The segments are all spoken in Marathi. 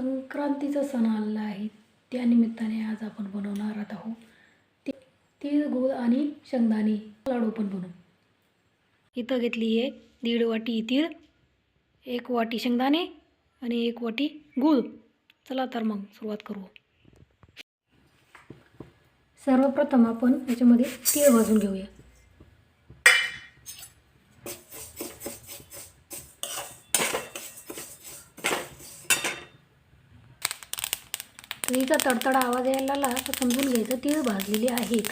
संक्रांतीचा सण आलेला आहे. त्यानिमित्ताने आज आपण बनवणार आहोत. ते तीळ गूळ आणि शेंगदाणे लाडू पण बनवू. इथं घेतली आहे दीड वाटी तीळ एक वाटी शेंगदाणे आणि एक वाटी गूळ. चला तर मग सुरुवात करू. सर्वप्रथम आपण याच्यामध्ये तीळ भाजून घेऊया. तिळीचा तडतडा आवाज यायला लागला तर समजून घ्यायचं तीळ भाजलेली आहेत.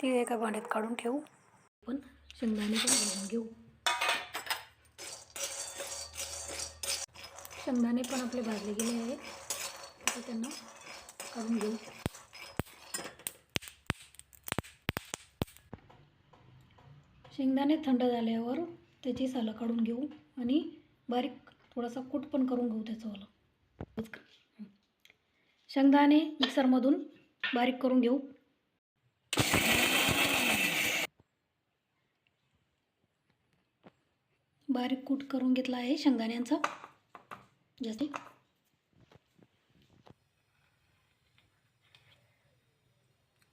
तीळ एका भांड्यात काढून ठेवू. आपण शेंगदाणे पण भाजून घेऊ. शेंगदाणे पण आपले भाजले गेले आहेत. आता त्यांना काढून घेऊ. शेंगदाणे थंड झाल्यावर त्याची सालं काढून घेऊ आणि बारीक थोडासा कूट पण करून घेऊ त्याचं शेंगदाणे मिक्सरमधून बारीक करून घेऊ. बारीक कूट करून घेतला आहे शेंगदाण्यांचा. जास्ती.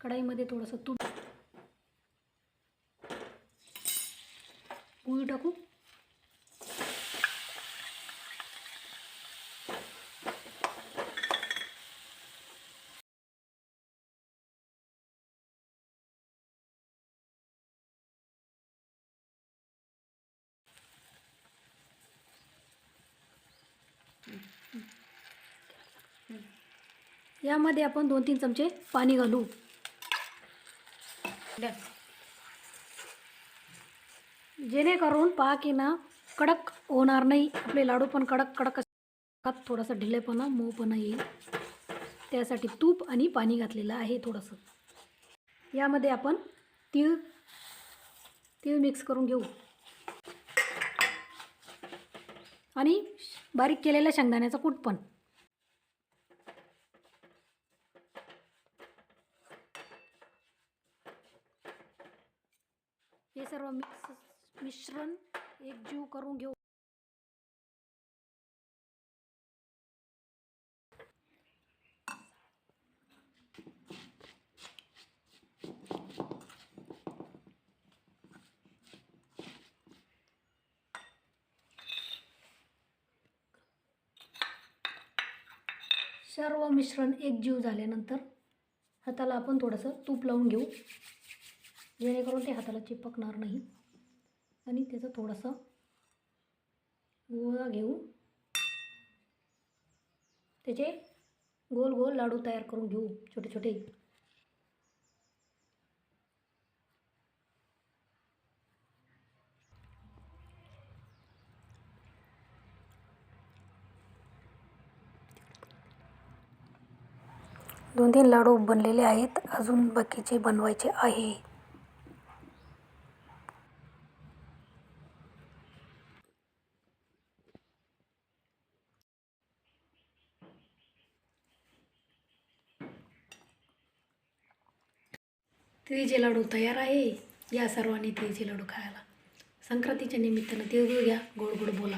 कढाईमध्ये थोडंसं तूप गुळ टाकू? यामध्ये आपण दोन तीन चमचे पाणी घालू. जेणेकरून पहा की ना कडक होणार नाही. आपले लाडू पण कडक कडक असतात. थोडासा ढिलेपणा मऊपणा येईल. त्यासाठी तूप आणि पाणी घातलेलं आहे थोडंसं. यामध्ये आपण तीळ तीळ मिक्स करून घेऊ. आणि बारीक केलेल्या शेंगदाण्याचा कूट पण. हे सर्व मिक्स मिश्रण एकजीव करून घेऊ. सर्व मिश्रण एकजीव झाल्यानंतर हाताला आपण थोडंसं तूप लावून घेऊ. जेणेकरून ते हाताला चिपकणार नाही. आणि त्याचा थोडासा गोळा घेऊ त्याचे गोल गोल लाडू तयार करून घेऊ छोटे छोटे. दोन तीन लाडू बनलेले आहेत अजून बाकीचे बनवायचे आहे. तिळीचे लाडू तयार आहे. या सर्वांनी तिळीचे लाडू खायला. संक्रांतीच्या निमित्तानं तिळगुळ घ्या. गोड गोड बोला.